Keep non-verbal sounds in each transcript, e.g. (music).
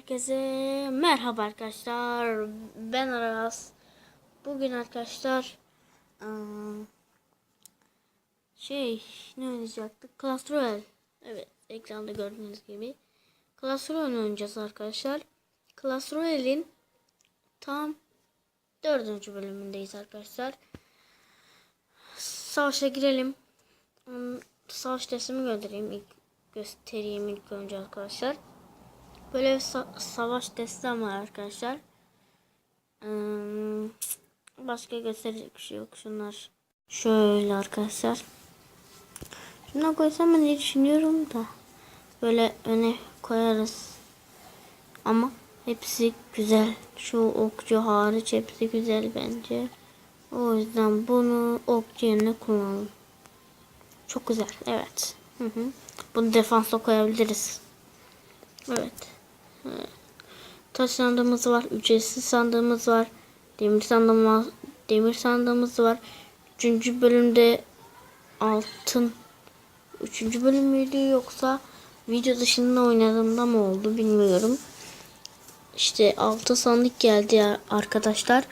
Herkese merhaba arkadaşlar. Ben Aras. Bugün arkadaşlar ıı, şey ne oynayacaktık? Clash Royale. Evet, ekranda gördüğünüz gibi Clash Royale oynayacağız arkadaşlar. Clash Royale'in tam dördüncü bölümündeyiz arkadaşlar. Savaşa girelim. Savaş testimi göndereyim ilk göstereyim ilk önce arkadaşlar. Böyle sa- savaş destem var arkadaşlar. Hmm, başka gösterecek bir şey yok. Şunlar şöyle arkadaşlar. Şuna koysam ben diye düşünüyorum da. Böyle öne koyarız. Ama hepsi güzel. Şu okçu hariç hepsi güzel bence. O yüzden bunu okçu yerine kullanalım. Çok güzel. Evet. Hı hı. Bunu defansa koyabiliriz. Evet. Taş sandığımız var. Ücretsiz sandığımız var. Demir sandığımız, demir sandığımız var. Üçüncü bölümde altın. Üçüncü bölüm müydü yoksa video dışında oynadığımda mı oldu bilmiyorum. İşte altın sandık geldi arkadaşlar.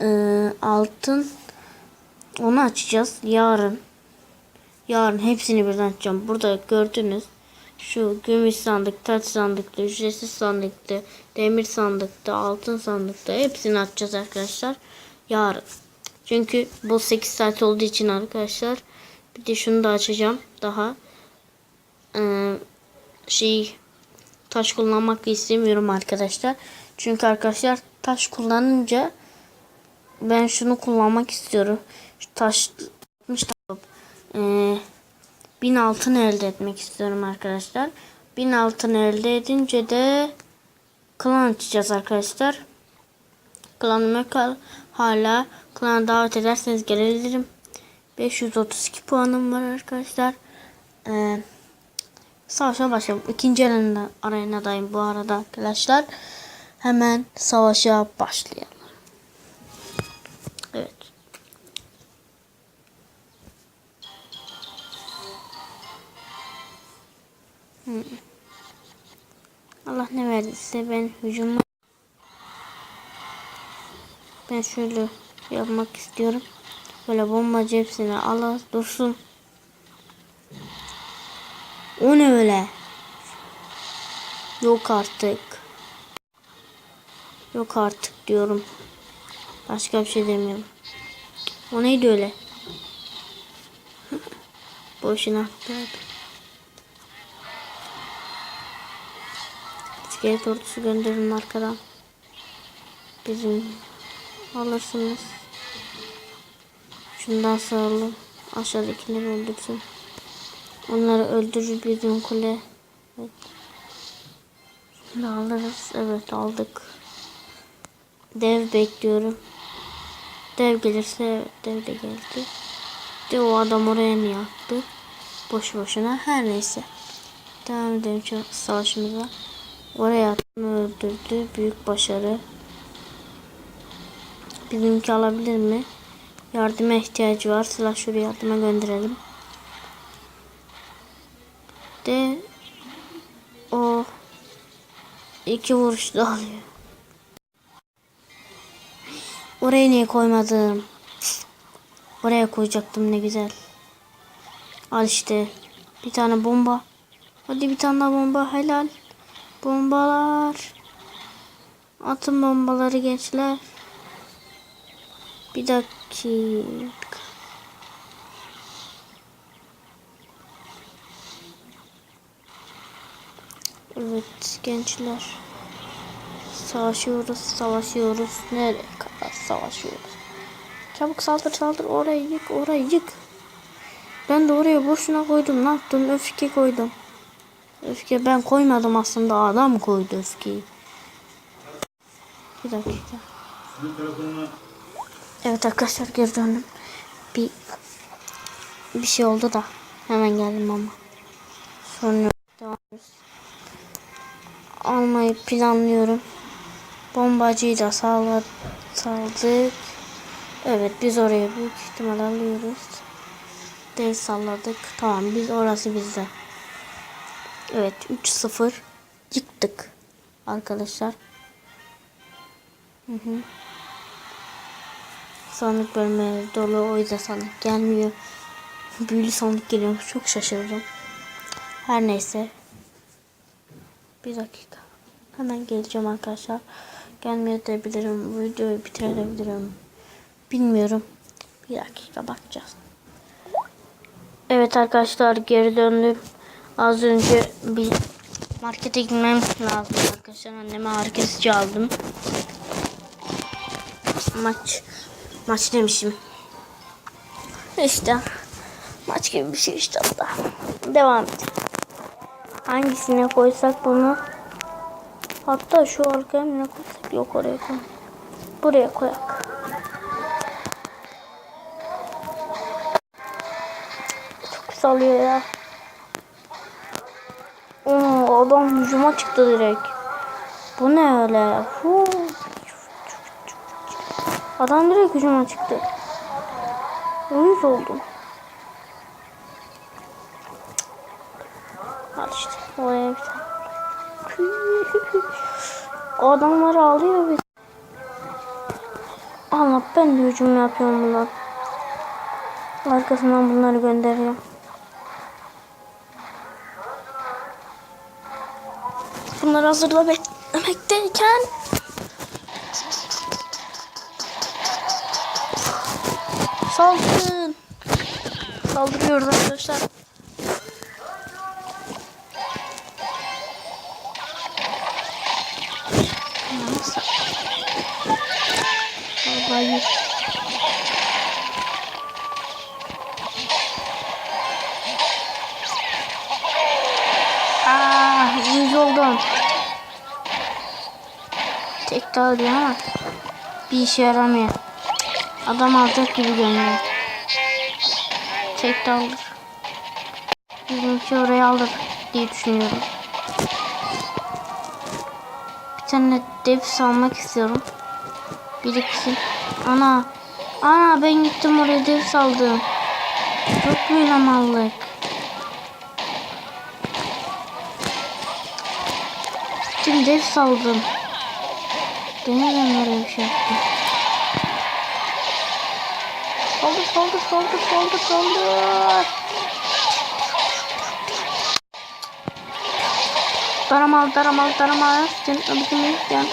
Ee, altın onu açacağız yarın. Yarın hepsini birden açacağım. Burada gördünüz. Şu gümüş sandık, taç sandıkta, ücretsiz sandıkta, demir sandıkta, altın sandıkta hepsini açacağız arkadaşlar. Yarın. Çünkü bu 8 saat olduğu için arkadaşlar. Bir de şunu da açacağım. Daha ee, şey taş kullanmak istemiyorum arkadaşlar. Çünkü arkadaşlar taş kullanınca ben şunu kullanmak istiyorum. Şu taş ee, 1000 altın elde etmek istiyorum arkadaşlar. 1000 altın elde edince de klan açacağız arkadaşlar. Klanıma kal hala klana davet ederseniz gelebilirim. 532 puanım var arkadaşlar. Ee, savaşa başlayalım. İkinci arena, arenadayım bu arada arkadaşlar. Hemen savaşa başlayalım. Allah ne verdiyse ben hücuma ben şöyle yapmak istiyorum. Böyle bombacı hepsini al dursun. O ne öyle? Yok artık. Yok artık diyorum. Başka bir şey demiyorum. O neydi öyle? (laughs) Boşuna attırdım. İskelet ordusu gönderin arkadan. Bizim alırsınız. Şundan sağalım. Aşağıdakileri öldürsün. Onları öldürür bizim kule. Evet. Şimdi alırız. Evet aldık. Dev bekliyorum. Dev gelirse evet dev de geldi. De o adam oraya niye attı? Boş boşuna. Her neyse. Devam edelim savaşımıza. Oraya attığını öldürdü. Büyük başarı. Bizimki alabilir mi? Yardıma ihtiyacı var. Şuraya yardıma gönderelim. De o iki vuruşta alıyor. Oraya niye koymadım? Oraya koyacaktım ne güzel. Al işte. Bir tane bomba. Hadi bir tane daha bomba. Helal. Bombalar. Atın bombaları gençler. Bir dakika. Evet gençler. Savaşıyoruz, savaşıyoruz. Nereye kadar savaşıyoruz? Çabuk saldır saldır orayı yık, orayı yık. Ben de oraya boşuna koydum. Ne yaptım? Öfke koydum. Öfke ben koymadım aslında. Adam koydu öfkeyi. Bir dakika. Evet arkadaşlar geri döndüm. Bir bir şey oldu da hemen geldim ama. Sorun yok. Devam ediyoruz. Almayı planlıyorum. Bombacıyı da sağla, saldık. Evet biz oraya büyük ihtimal alıyoruz. Dev salladık. Tamam biz orası bizde. Evet 3-0 yıktık. arkadaşlar. Hı hı. Sandık bölmeleri dolu o yüzden sandık gelmiyor. (laughs) Büyülü sandık geliyor. Çok şaşırdım. Her neyse. Bir dakika. Hemen geleceğim arkadaşlar. Gelmeye edebilirim. Bu videoyu bitirebilirim. Bilmiyorum. Bir dakika bakacağız. Evet arkadaşlar geri döndüm. Az önce bir markete gitmem lazım arkadaşlar. Anneme herkesçi aldım. Maç. Maç demişim. İşte. Maç gibi bir şey işte hatta. Devam et. Hangisine koysak bunu? Hatta şu arkaya ne koysak? Yok oraya koy. Buraya koyak. Çok salıyor ya. Adam hücuma çıktı direkt. Bu ne öyle? Adam direkt hücuma çıktı. Uyuz oldum. Al işte. Oraya bir tane. O adamlar ağlıyor bir. Allah ben de hücum yapıyorum bunlar. Arkasından bunları gönderiyorum. Bunları hazırla beklemekteyken Saldırın. Saldırıyoruz arkadaşlar. Oldum. Tek daha diyor ama bir işe yaramıyor. Adam alacak gibi görünüyor. Tek de alır. Bizimki oraya alır diye düşünüyorum. Bir tane dev salmak istiyorum. Biriksin. Ana. Ana ben gittim oraya dev saldım. Çok böyle Gittim dev saldım. Ben neden böyle bir şey yaptım? Saldır saldır saldır saldır saldır. Taramal taramal taramal. Sen abicim sen.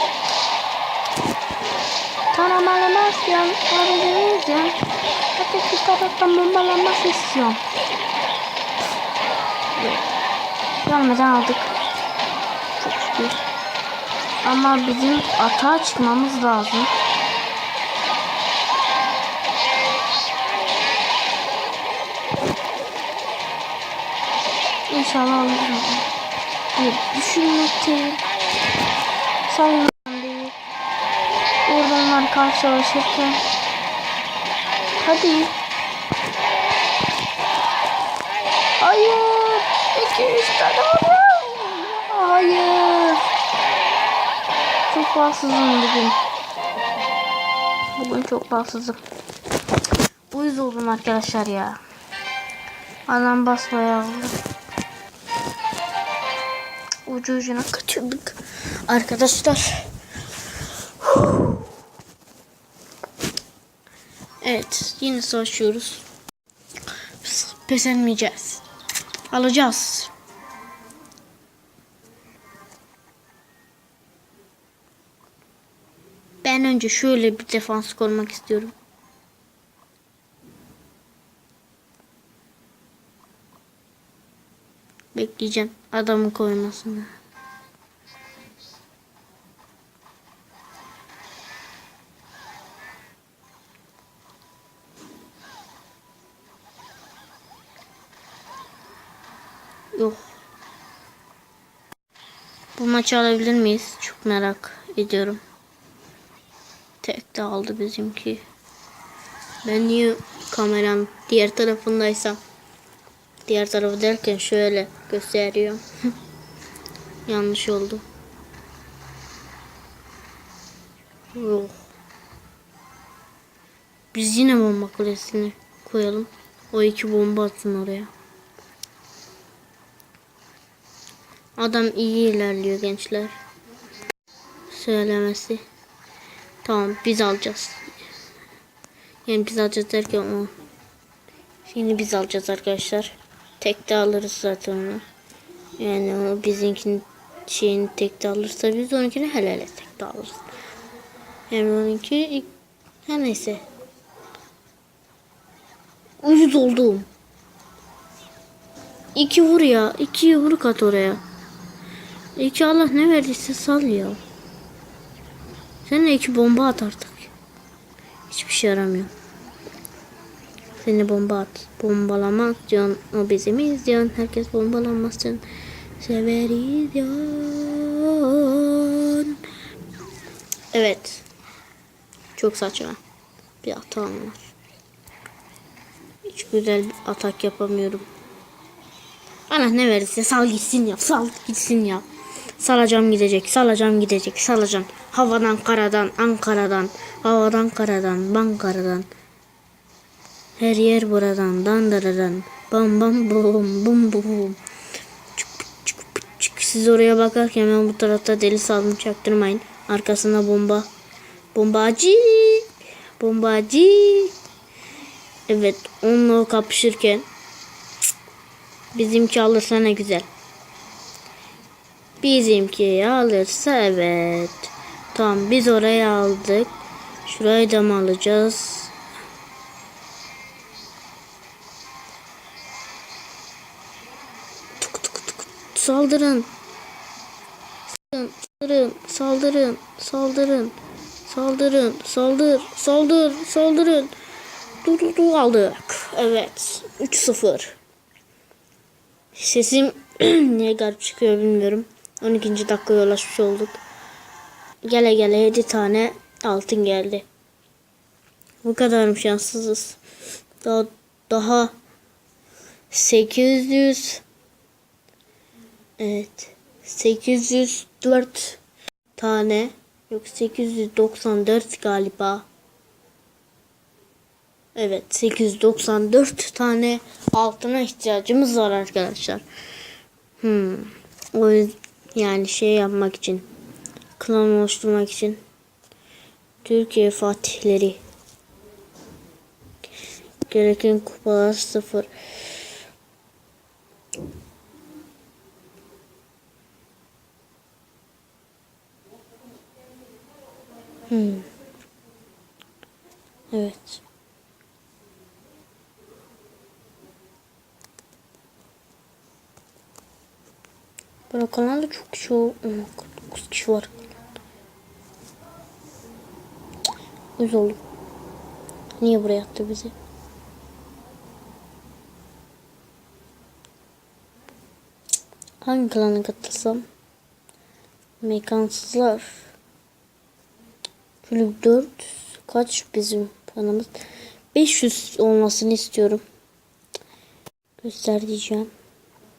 Taramalamaz yan. Abicim yan. Ateşi taraftan bombalanmaz istiyorum. Görmeden aldık. Ama bizim atağa çıkmamız lazım. İnşallah alırım. Bir düşünmekteyim. Sayın değil. Orada onlar karşılaşırken. Hadi. Hayır. İki üç tane var. Hayır. Çok bugün. Bugün çok bahtsızım. Uyuz oldum arkadaşlar ya. Anam basmaya aldı. Ucu ucuna kaçırdık. Arkadaşlar. Evet. Yine savaşıyoruz. Pes etmeyeceğiz. Alacağız. Önce şöyle bir defans kurmak istiyorum. Bekleyeceğim adamın koymasını. Yok. Bu maçı alabilir miyiz? Çok merak ediyorum. Tek de aldı bizimki. Ben niye kameram diğer tarafındaysam diğer tarafı derken şöyle gösteriyorum. (laughs) Yanlış oldu. Yok. Biz yine bomba kulesini koyalım. O iki bomba atsın oraya. Adam iyi ilerliyor gençler. söylemesi. Tamam biz alacağız. Yani biz alacağız derken o. Şimdi biz alacağız arkadaşlar. Tekte alırız zaten onu. Yani o bizimkinin şeyini tekte alırsa biz onunkini helal hele tekte alırız. Yani onunki her neyse. Uyuz oldum. İki vur ya. İki yumruk at oraya. İki Allah ne verdiyse sal ya. Sen de iki bomba at artık. Hiçbir şey yaramıyor. Seni bomba at. Bombalamaz diyorsun. O bizimiz diyorsun. Herkes bombalanmaz diyorsun. Severiz diyorsun. Evet. Çok saçma. Bir hatam var. Hiç güzel bir atak yapamıyorum. Allah ne verirse sal gitsin ya. Sal gitsin ya. Salacağım gidecek. Salacağım gidecek. Salacağım. Havadan karadan Ankara'dan. Havadan karadan Bankara'dan. Her yer buradan dandaradan. Bam bam bum bum bum. Çık çık çık. Siz oraya bakarken ben bu tarafta deli saldım çaktırmayın. Arkasında bomba. Bombacı. Bombacı. Evet onunla kapışırken bizimki alırsa ne güzel. Bizimki alırsa evet. Tamam biz oraya aldık. Şurayı da mı alacağız? Tık tık tık. Saldırın. Saldırın, saldırın, saldırın, saldırın, saldır, saldır, saldırın. Dur dur dur aldık. Evet. 3-0. Sesim (clears throat) niye garip çıkıyor bilmiyorum. 12. dakika ulaşmış olduk. Gele gele 7 tane altın geldi. Bu kadarım şanssızız. Daha, daha 800 Evet. 804 tane yok 894 galiba. Evet 894 tane altına ihtiyacımız var arkadaşlar. Hmm. O yüzden yani şey yapmak için klan oluşturmak için Türkiye fatihleri gereken kupalar sıfır. Hmm. Evet. Böyle kanalda çok kişi var. 9 kişi var. Uyuz oldum. Niye buraya attı bizi? Hangi klana katılsam? Mekansızlar. Kulüp 4. Kaç bizim paramız? 500 olmasını istiyorum. Göster diyeceğim.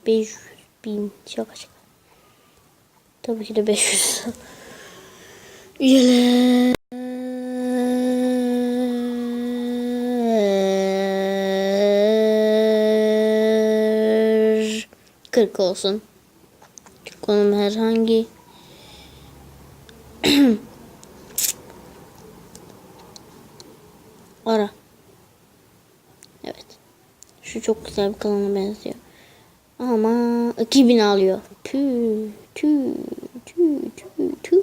500 bin şaka şaka. Tabii ki de 500. Üyeler. 40 olsun. Konum herhangi. (clears throat) Ara. Evet. Şu çok güzel bir kanala benziyor. Ama 2000 alıyor. Tü tü tü tü tü.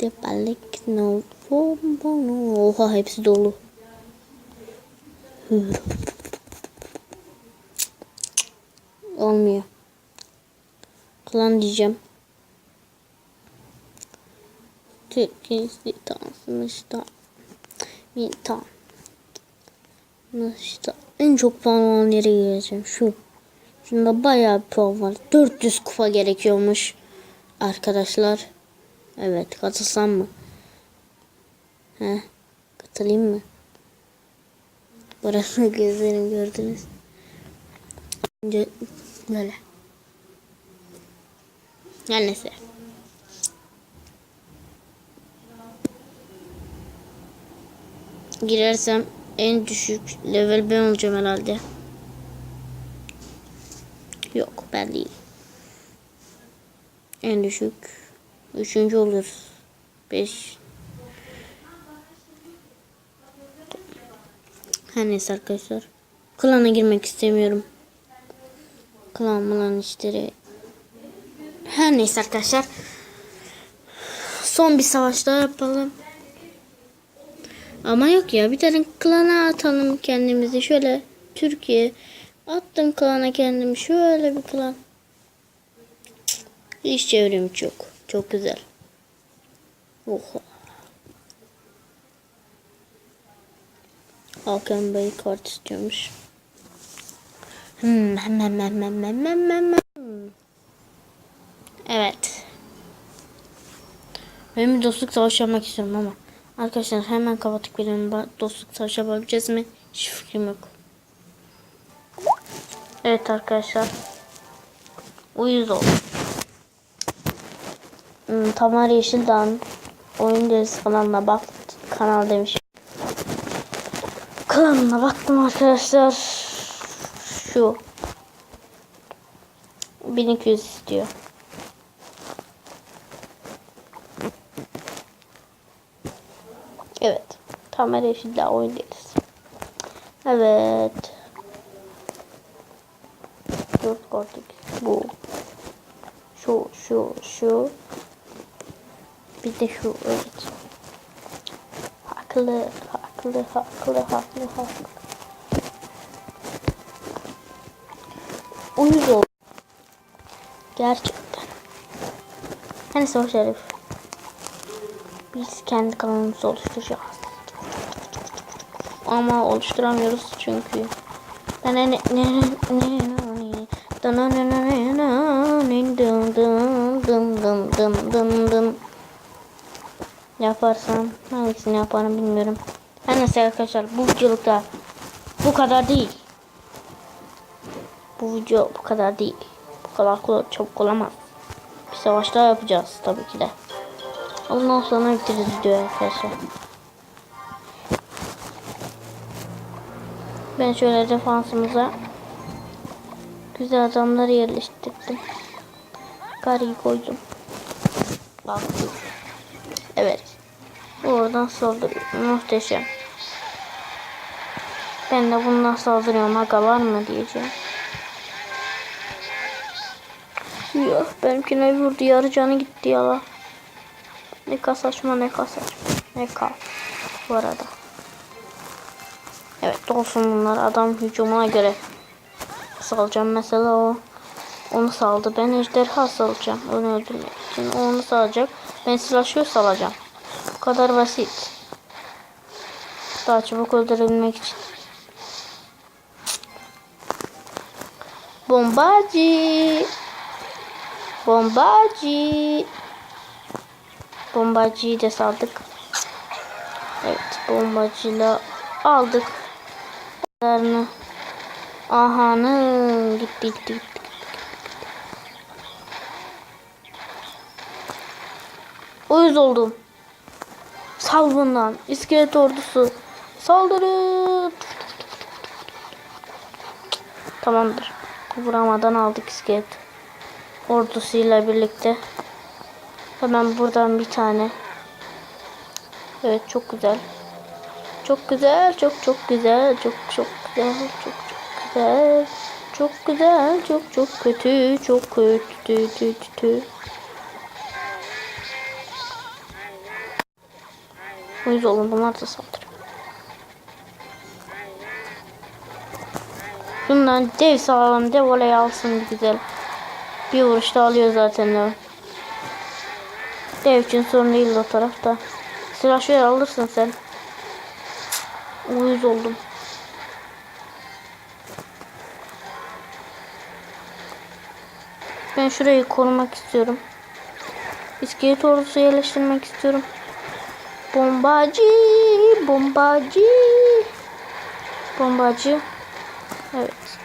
De balık no bombono. Oha hepsi dolu. Olmuyor. Klan diyeceğim. Türkiye'si tanışta. Bir tan. Nasıl en çok puan olan yere gireceğim. Şu. Şunda bayağı puan var. 400 kupa gerekiyormuş. Arkadaşlar. Evet katılsam mı? He. Katılayım mı? Burası (laughs) gözlerim gördünüz. Önce böyle. Her neyse. Girersem en düşük level ben olacağım herhalde. Yok ben değil. En düşük Üçüncü oluruz. Beş. Her neyse arkadaşlar. Klana girmek istemiyorum. Klan mulan işleri. Her neyse arkadaşlar. Son bir savaş daha yapalım. Ama yok ya bir tane klana atalım kendimizi şöyle Türkiye attım klana kendimi şöyle bir klan. İş çevrem çok. Çok güzel. Oha. Hakan Bey kart istiyormuş. Hmm. Evet. Ben bir dostluk savaşı yapmak istiyorum ama. Arkadaşlar hemen kapatıp gidelim. Dostluk savaşı yapabileceğiz mi? Hiç fikrim yok. Evet arkadaşlar. Uyuz oldu. Tamer Yeşildağ'ın oyun derisi kanalına bak. Kanal demiş. Kanalına baktım arkadaşlar. Şu. 1200 istiyor. Evet. Tamer Yeşildağ oyun derisi. Evet. Dört kartık. Bu. Şu, şu, şu. Bir de şu evet. Haklı, haklı, haklı, haklı, haklı. Uyuz oldu. Gerçekten. Hani soru şerif. Biz kendi kanalımızı oluşturacağız. Ama oluşturamıyoruz çünkü. Ne ne ne ne ne ne dım dım yaparsam hangisini yaparım bilmiyorum. Her neyse arkadaşlar bu videolukta bu kadar değil. Bu video bu kadar değil. Bu kadar kolay, çabuk olamaz. Bir savaş daha yapacağız tabii ki de. Ondan sonra bitiririz videoyu arkadaşlar. Ben şöyle defansımıza güzel adamları yerleştirdim. Kariyi koydum. Bak. Evet. Oradan saldırıyor. Muhteşem. Ben de bundan saldırıyorum. Aga var mı diyeceğim. Yok benimkine vurdu. Yarı canı gitti ya. Ne ka saçma ne ka saçma. Ne ka. Bu arada. Evet olsun bunlar. Adam hücumuna göre salacağım. Mesela o onu saldı. Ben ejderha salacağım. Onu öldürmek için. O onu salacak. Ben silahşör salacağım. Kadar basit. Daha çabuk öldürebilmek için. Bombacı. Bombacı. Bombacıyı da saldık. Evet bombacıyla aldık. Bunlarını. Ahanı gitti gitti gitti. Uyuz oldum. Sal bundan. İskelet ordusu. Saldırın. Tamamdır. Vuramadan aldık iskelet ordusuyla birlikte. Hemen buradan bir tane. Evet çok güzel. Çok güzel, çok çok güzel, çok çok güzel, çok çok güzel. Çok güzel, çok çok kötü, çok kötü, kötü, kötü. Uyuz olun bunlar da saldırıyor. Şundan dev sağlam dev olay alsın güzel. Bir vuruşta alıyor zaten dev. Dev için sorun değil o tarafta. Silah şöyle alırsın sen. Uyuz oldum. Ben şurayı korumak istiyorum. İskelet ordusu yerleştirmek istiyorum. Bombacı, bombacı. Bombacı. Evet.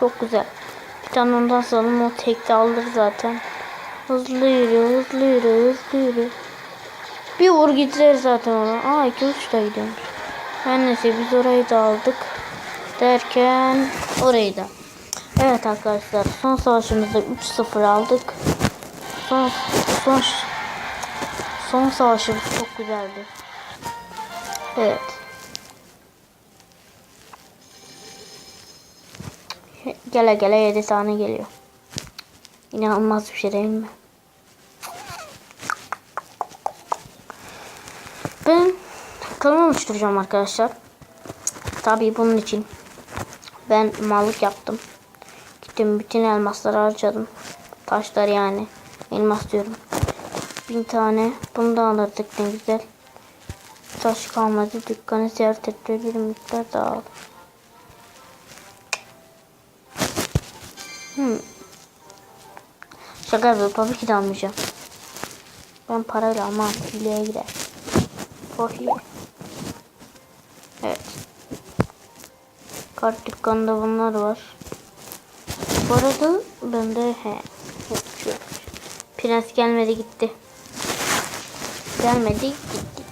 Çok güzel. Bir tane ondan sonra o tekte alır zaten. Hızlı yürü, hızlı yürü, hızlı yürü. Bir vur gider zaten ona. Aa iki uçta gidiyormuş. Her neyse biz orayı da aldık. Derken orayı da. Evet arkadaşlar son savaşımızda 3-0 aldık. Son, son son savaşımız çok güzeldi. Evet. Gele gele 7 tane geliyor. İnanılmaz bir şey değil mi? Ben kanal oluşturacağım arkadaşlar. Tabii bunun için ben mallık yaptım. Gittim bütün elmasları harcadım. Taşlar yani. Elmas diyorum. Bin tane. Bunu da alırdık ne güzel. Taş kalmadı. Dükkanı ziyaret etti. Bir miktar daha aldım. Hmm. Şaka yapıyorum. Tabii ki de almayacağım. Ben parayla almam. Hileye gider. O hile. Evet. Kart dükkanında bunlar var. Bu arada bende he. Prens gelmedi gitti. Gelmedi gitti.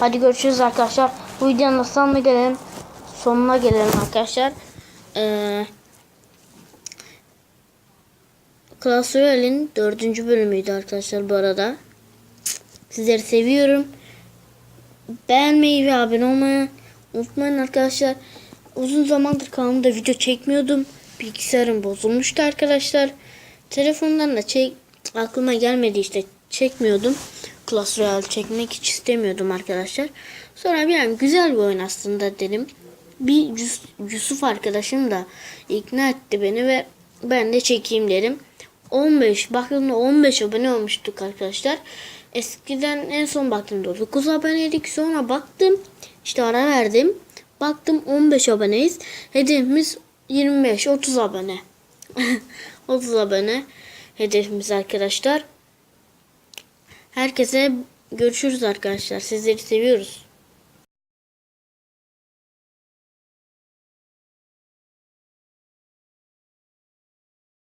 Hadi görüşürüz arkadaşlar. Bu videonun sonuna gelelim. Sonuna gelelim arkadaşlar. Ee, Clash Royale'in dördüncü bölümüydü arkadaşlar bu arada. Sizleri seviyorum. Beğenmeyi ve abone olmayı unutmayın arkadaşlar. Uzun zamandır kanalımda video çekmiyordum. Bilgisayarım bozulmuştu arkadaşlar. Telefondan da çek aklıma gelmedi işte çekmiyordum. Clash Royale çekmek hiç istemiyordum arkadaşlar. Sonra bir an güzel bir oyun aslında dedim. Bir Yus- Yusuf arkadaşım da ikna etti beni ve ben de çekeyim dedim. 15 baktığımda 15 abone olmuştuk arkadaşlar. Eskiden en son baktığımda 9 aboneydik. Sonra baktım işte ara verdim. Baktım 15 aboneyiz. Hedefimiz 25 30 abone. (laughs) 30 abone hedefimiz arkadaşlar. Herkese görüşürüz arkadaşlar. Sizleri seviyoruz.